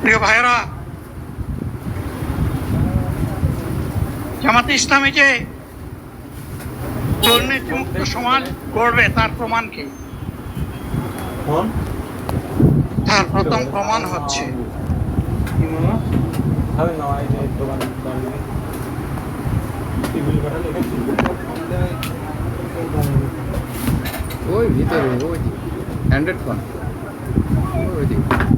প্রিয় ভাইরা জামাতে ইসলামী যে দুর্নীতিমুক্ত সমাজ গড়বে তার প্রমাণ কি তার প্রথম প্রমাণ হচ্ছে। ওই ভিতরে ওই হ্যান্ড্রেড ফোন। ওই দিকে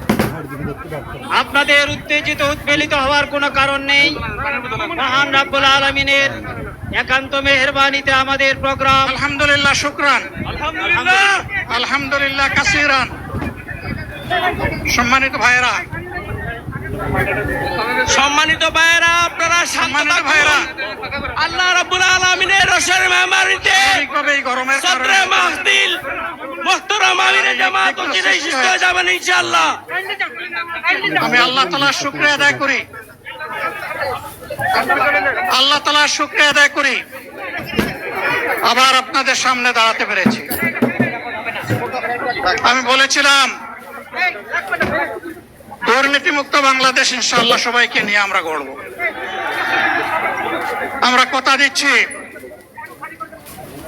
আপনাদের উত্তেজিত উদ্বেলিত হওয়ার কোনো কারণ নেই। মহান রাব্বুল আলমিনের একান্ত মেহরবানিতে আমাদের প্রোগ্রাম। আলহামদুলিল্লাহ শুক্রান। আলহামদুলিল্লাহ। কাসিরান। সম্মানিত ভাইরা সম্মানিত ভাইয়েরা আপনারা সম্মানিত ভাইরা আল্লাহ রাব্বুল আলমিনের মোহতরম আমিরে জামাত চিরাই সুস্থ হয়ে যাবেন ইনশাআল্লাহ। আমি আল্লাহ তালার শুক্রিয়া আদায় করি। আল্লাহ তালার শুক্রিয়া আদায় করি। আবার আপনাদের সামনে দাঁড়াতে পেরেছি। আমি বলেছিলাম দুর্নীতিমুক্ত বাংলাদেশ ইনশাল্লাহ সবাইকে নিয়ে আমরা গড়ব। আমরা কথা দিচ্ছি।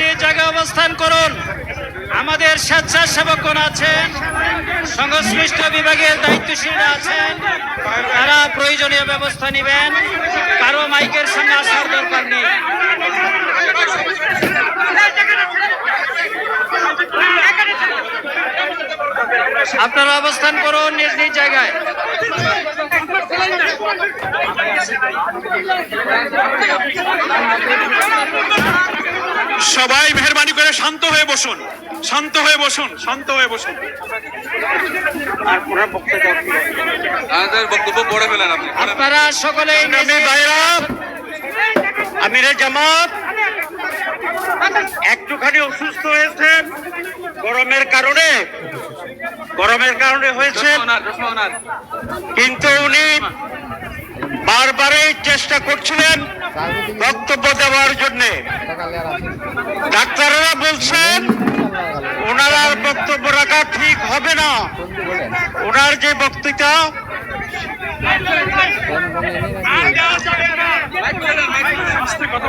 নিজ জায়গায় অবস্থান করুন। আমাদের স্বেচ্ছাসেবকগণ আছেন, সংশ্লিষ্ট বিভাগের দায়িত্বশীলরা আছেন, তারা প্রয়োজনীয় ব্যবস্থা নেবেন, কারও মাইকের সামনে আসার দরকার নেই। আপনারা অবস্থান করুন নিজ নিজ জায়গায়। সবাই মেহরবানি করে শান্ত হয়ে বসুন শান্ত হয়ে বসুন শান্ত হয়ে বসুন। আমাদের বক্তব্য পড়ে ফেলেন আপনি। আপনারা সকলে আমি ভাইরা আমিরে জামাত। একটুখানি অসুস্থ হয়েছেন গরমের কারণে। গরমের কারণে হয়েছেন কিন্তু উনি বারবারই চেষ্টা করছিলেন বক্তব্য দেওয়ার জন্য ডাক্তাররা বলছেন ওনার বক্তব্য রাখা ঠিক হবে না ওনার যে বক্তৃতা কথা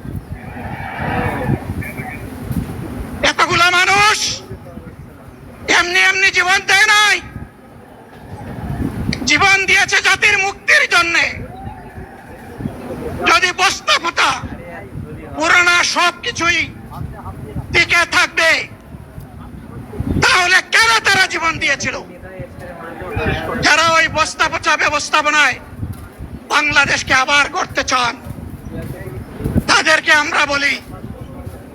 এতগুলা মানুষ। এমনি এমনি জীবন দেয় নাই। জীবন দিয়েছে জাতির মুক্তির জন্য। যদি বস্তা পোতা পুরানা সব কিছুই টিকে থাকবে, তাহলে কেন তারা জীবন দিয়েছিল? যারা ওই বস্তা পচা ব্যবস্থাপনায় বাংলাদেশকে আবার করতে চান, তাদেরকে আমরা বলি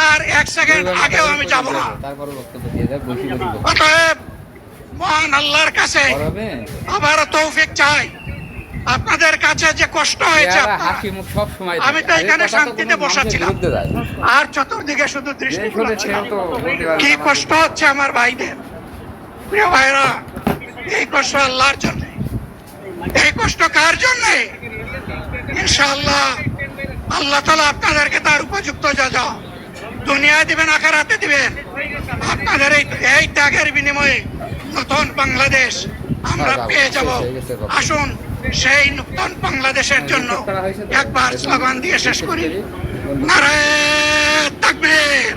তার এক সেকেন্ড আগেও আমি যাব না। অতএব মহান আল্লাহর কাছে আবারও তৌফিক চাই। আপনাদের কাছে যে কষ্ট হয়েছে আমি তো এখানে শান্তিতে বসাছিলাম। যায়। আর চতুর্দিকে শুধু দৃষ্টি পারে কি কষ্ট হচ্ছে আমার ভাইদের। প্রিয় ভাইরা এই কষ্ট আল্লাহর জন্য। এই কষ্ট কার জন্য? ইনশাআল্লাহ আল্লাহ তালা আপনাদেরকে তার উপযুক্ত যা যা দুনিয়ায় দিবেন আখারাতে দিবেন আপনাদের এই এই ত্যাগের বিনিময়ে নতুন বাংলাদেশ আমরা পেয়ে যাব আসুন সেই নতুন বাংলাদেশের জন্য একবার স্লোগান দিয়ে শেষ করি নারায় তাকবীর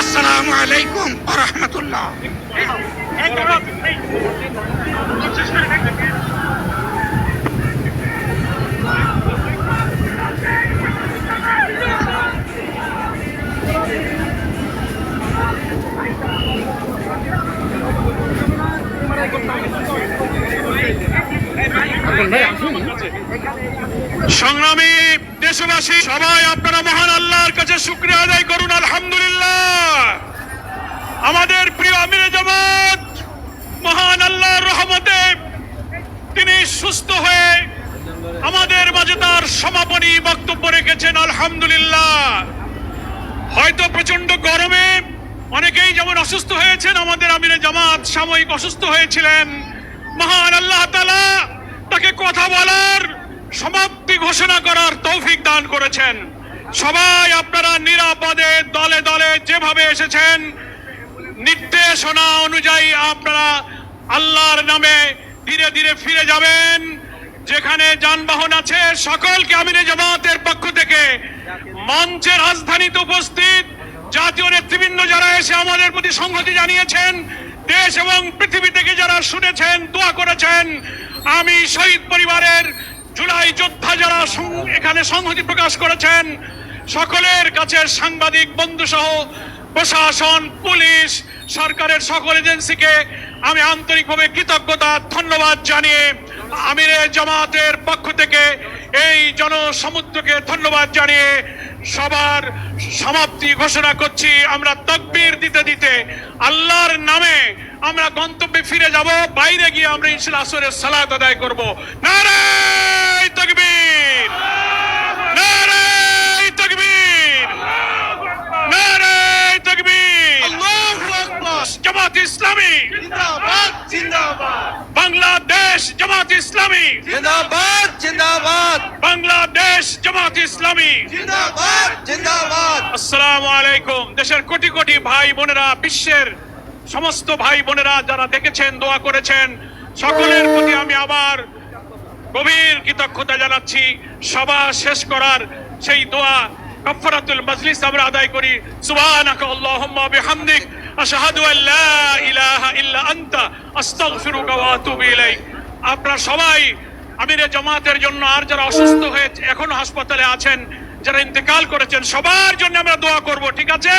আসসালামু আলাইকুম রাহমাতুল্লাহ শুক্রিয়া আদায় করুন, আলহামদুলিল্লাহ। আমাদের প্রিয় আমির জামাত, মহান আল্লাহর রহমতে তিনি সুস্থ হয়ে আমাদের মাঝে তার সমাপনী বক্তব্য রেখেছেন, আলহামদুলিল্লাহ। হয়তো প্রচণ্ড গরমে অনেকেই যেমন অসুস্থ হয়েছেন, আমাদের আমিরে জামাত সাময়িক অসুস্থ হয়েছিলেন। মহান আল্লাহ তালা তাকে কথা বলার সমাপ্তি ঘোষণা করার তৌফিক দান করেছেন। সবাই আপনারা নিরাপদে দলে দলে যেভাবে এসেছেন, নির্দেশনা অনুযায়ী আপনারা আল্লাহর নামে ধীরে ধীরে ফিরে যাবেন। যেখানে যানবাহন আছে, সকলকে আমিরে জামাতের পক্ষ থেকে মঞ্চের রাজধানীতে উপস্থিত জাতীয় নেতৃবৃন্দ যারা এসে আমাদের প্রতি সংহতি জানিয়েছেন, দেশ এবং পৃথিবী থেকে যারা শুনেছেন, দোয়া করেছেন, আমি শহীদ পরিবারের জুলাই যোদ্ধা যারা এখানে সংহতি প্রকাশ করেছেন সকলের কাছে সাংবাদিক বন্ধু সহ প্রশাসন, পুলিশ, সরকারের সকল এজেন্সিকে আমি আন্তরিকভাবে কৃতজ্ঞতা, ধন্যবাদ জানিয়ে আমিরে জামাতের পক্ষ থেকে এই জনসমুদ্রকে ধন্যবাদ জানিয়ে সবার সমাপ্তি ঘোষণা করছি। আমরা তকবির দিতে দিতে আল্লাহর নামে আমরা গন্তব্যে ফিরে যাব, বাইরে গিয়ে আমরা ইনশাল আসরের সালাত আদায় করব। নারায় তকবীর নারায় তকবীর নারায় তকবীর আল্লাহু আকবার জামাত ইসলামী জিন্দাবাদ জিন্দাবাদ। বাংলাদেশ জামাত ইসলামী। জিন্দাবাদ জিন্দাবাদ। বাংলাদেশ জামাত ইসলামী। জিন্দাবাদ জিন্দাবাদ। আসসালামু আলাইকুম। দেশের কোটি কোটি ভাই বোনেরা বিশ্বের সমস্ত ভাই বোনেরা যারা দেখেছেন দোয়া করেছেন সকলের প্রতি আমি আবার গভীর কৃতজ্ঞতা জানাচ্ছি। সভা শেষ করার সেই দোয়া কাফারাতুল মাজলিস আমরা আদায় করি। সুবহানাকা আল্লাহুম্মা বিহামদিক। আশহাদু আল্লাহ ইলাহা ইল্লা আনতা, আস্তাগফিরুকা ওয়া আতুবু ইলাইক। আপনারা সবাই আমিরে জামাতের জন্য আর যারা অসুস্থ হয়ে এখন হাসপাতালে আছেন, যারা ইন্তেকাল করেছেন, সবার জন্য আমরা দোয়া করব, ঠিক আছে?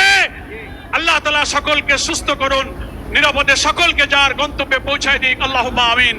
আল্লাহ তাআলা সকলকে সুস্থ করুন, নিরাপদে সকলকে যার গন্তব্যে পৌঁছায় দিক। আল্লাহুম্মা আমিন।